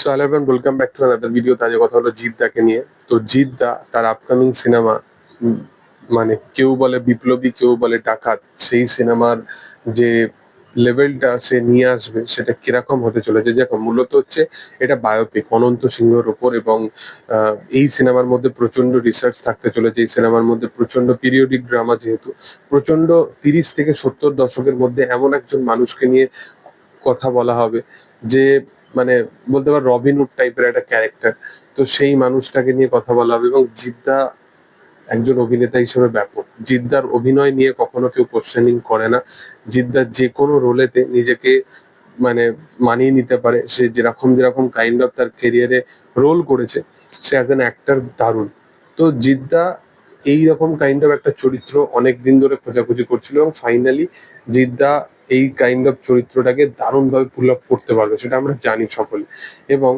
So hello everyone welcome back to another video তাজা কথা হলো জিদ্দাকে নিয়ে। তো জিদ্দা তার আপকামিং সিনেমা মানে কেউ বলে বিপ্লবী, কেউ বলে ডাকাত, সেই সিনেমার যে লেভেলটা সে নিয়ে আসবে, সেটা কীরকম হতে চলেছে? দেখো, মূলত হচ্ছে এটা বায়োপিক অনন্ত সিংহর ওপর এবং এই সিনেমার মধ্যে প্রচণ্ড রিসার্চ থাকতে চলেছে। এই সিনেমার মধ্যে প্রচণ্ড পিরিয়ডিক ড্রামা যেহেতু প্রচণ্ড তিরিশ থেকে সত্তর দশকের মধ্যে এমন একজন মানুষকে নিয়ে কথা বলা হবে যে মানে বলতে পার রবিনহুড টাইপের একটা ক্যারেক্টার তো সেই মানুষটাকে নিয়ে কথা বলা হবে এবং জিদ্দা একজন অভিনেতা হিসেবে ব্যাপক। জিদ্দার অভিনয় নিয়ে কখনো কেউ কোশ্চেনিং করে না। জিদ্দার যে কোনো রোলেতে নিজেকে মানে মানিয়ে নিতে পারে। সে যেরকম যেরকম কাইন্ড অফ তার কেরিয়ারে রোল করেছে, সে অ্যাজ অ্যান অ্যাক্টার দারুণ। তো জিদ্দা এই রকম কাইন্ড অফ একটা চরিত্র অনেক দিন ধরে খোঁজাখুঁজি করছিল এবং ফাইনালি জিদ্দা এই কাইন্ড অফ চরিত্রটাকে দারুণভাবে পুল আপ করতে পারবে, সেটা আমরা জানি সকলে। এবং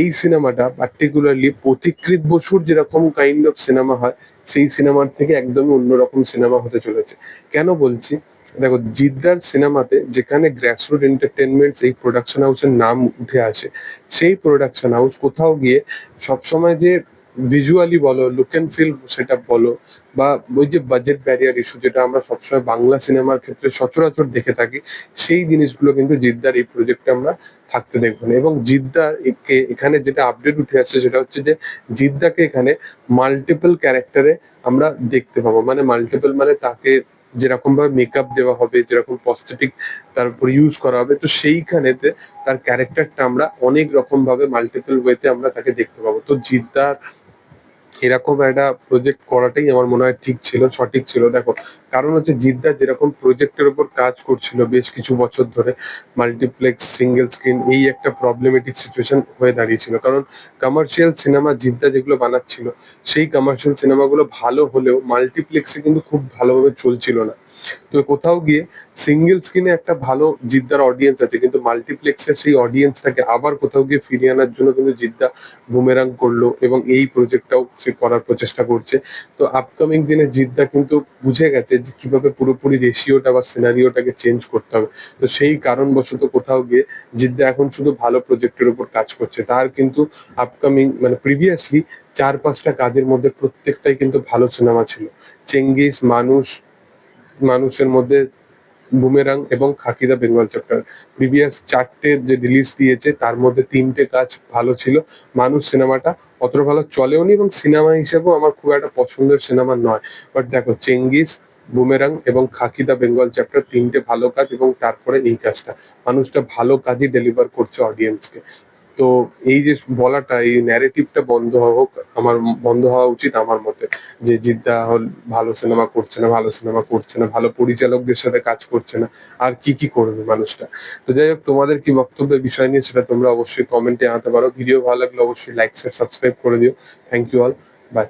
এই সিনেমাটা পার্টিকুলারলি পথিকৃত বসুর যেরকম কাইন্ড অফ সিনেমা হয়, সেই সিনেমার থেকে একদমই অন্যরকম সিনেমা হতে চলেছে। কেন বলছি? দেখো, জিদ্দার সিনেমাতে যেখানে গ্রাসরুট এন্টারটেনমেন্ট এই প্রোডাকশন হাউসের নাম উঠে আসে, সেই প্রোডাকশন হাউস কোথাও গিয়ে সবসময় যে ভিজুয়ালি বলো লুক অ্যান্ড ফিল সেটা বলো, বা ওই যে বাজেট ব্যারিয়ার ইস্যু যেটা আমরা সবসময় বাংলা সিনেমার ক্ষেত্রে সচরাচর দেখে থাকি, সেই জিনিসগুলো কিন্তু জিদ্দার এই প্রজেক্টে আমরা থাকতে দেখব না। এবং জিদ্দার এখানে যেটা আপডেট উঠে আসছে সেটা হচ্ছে যে জিদ্দাকে এখানে মাল্টিপল ক্যারেক্টারে আমরা দেখতে পাবো। মানে মাল্টিপল মানে তাকে যেরকম ভাবে মেকআপ দেওয়া হবে, যেরকম পস্থেটিক তার উপর ইউজ করা হবে, তো সেইখানেতে তার ক্যারেক্টারটা আমরা অনেক রকম ভাবে মাল্টিপল ওয়েতে আমরা তাকে দেখতে পাবো। তো জিদ্দার এরকম একটা প্রজেক্ট করাটাই আমার মনে হয় ঠিক ছিল, সঠিক ছিল। দেখো, কারণ হচ্ছে জিদ্দা যেরকম প্রজেক্টের উপর কাজ করছিল বেশ কিছু বছর ধরে মাল্টিপ্লেক্স সিঙ্গেল স্ক্রিন এই একটা প্রবলেমেটিক সিচুয়েশন হয়ে দাঁড়িয়েছিল। কারণ কমার্শিয়াল সিনেমা জিদ্দা যেগুলো বানাচ্ছিল, সেই কমার্শিয়াল সিনেমাগুলো ভালো হলেও মাল্টিপ্লেক্সে কিন্তু খুব ভালোভাবে চলছিল না। তো কোথাও গিয়ে সিঙ্গেল স্ক্রিনে একটা ভালো জিদ্দার অডিয়েন্স আছে, কিন্তু মাল্টিপ্লেক্সের সেই অডিয়েন্সটাকে আবার কোথাও গিয়ে ফিরিয়ে আনার জন্য কিন্তু জিদ্দা বুমেরাং করল এবং এই প্রজেক্টটাও সে করার প্রচেষ্টা করছে। তো আপকামিং দিনে জিদ্দা কিন্তু বুঝে গেছে যে কীভাবে পুরোপুরি রেশিওটা বা সিনারিওটাকে চেঞ্জ করতে হবে। তো সেই কারণবশত কোথাও গিয়ে জিদ্দা এখন শুধু ভালো প্রজেক্টের উপর কাজ করছে। তার কিন্তু আপকামিং মানে প্রিভিয়াসলি চার পাঁচটা কাজের মধ্যে প্রত্যেকটাই কিন্তু ভালো সিনেমা ছিল। চেঙ্গিস, মানুষ মানুষের মধ্যে বুমেরাং এবং খাকিদা বেঙ্গল চ্যাপ্টার প্রিভিয়াস চারটে যে রিলিজ দিয়েছে, তার মধ্যে তিনটে কাজ ভালো ছিল। মানুষ সিনেমাটা অতটা ভালো চলেও নি এবং সিনেমা হিসেবেও আমার খুব একটা পছন্দের সিনেমা নয়। বাট দেখো, চেঙ্গিস, বুমেরাং এবং খাকিদা বেঙ্গল চ্যাপ্টার তিনটে ভালো কাজ এবং তারপরে এই কাজটা। মানুষটা ভালো কাজই ডেলিভার করছে অডিয়েন্সকে তো এই যে বলাটা, এই ন্যারেটিভটা বন্ধ হোক, আমার বন্ধ হওয়া উচিত আমার মতে। যে জিদ্দা হল, ভালো সিনেমা করছে না, ভালো সিনেমা করছে না, ভালো পরিচালকদের সাথে কাজ করছে না, আর কি কি করবে মানুষটা? তো যাই হোক, তোমাদের কি বক্তব্যের বিষয় নিয়ে সেটা তোমরা অবশ্যই কমেন্টে আনতে পারো। ভিডিও ভালো লাগলে অবশ্যই লাইক শেয়ার সাবস্ক্রাইব করে দিও। Thank you all by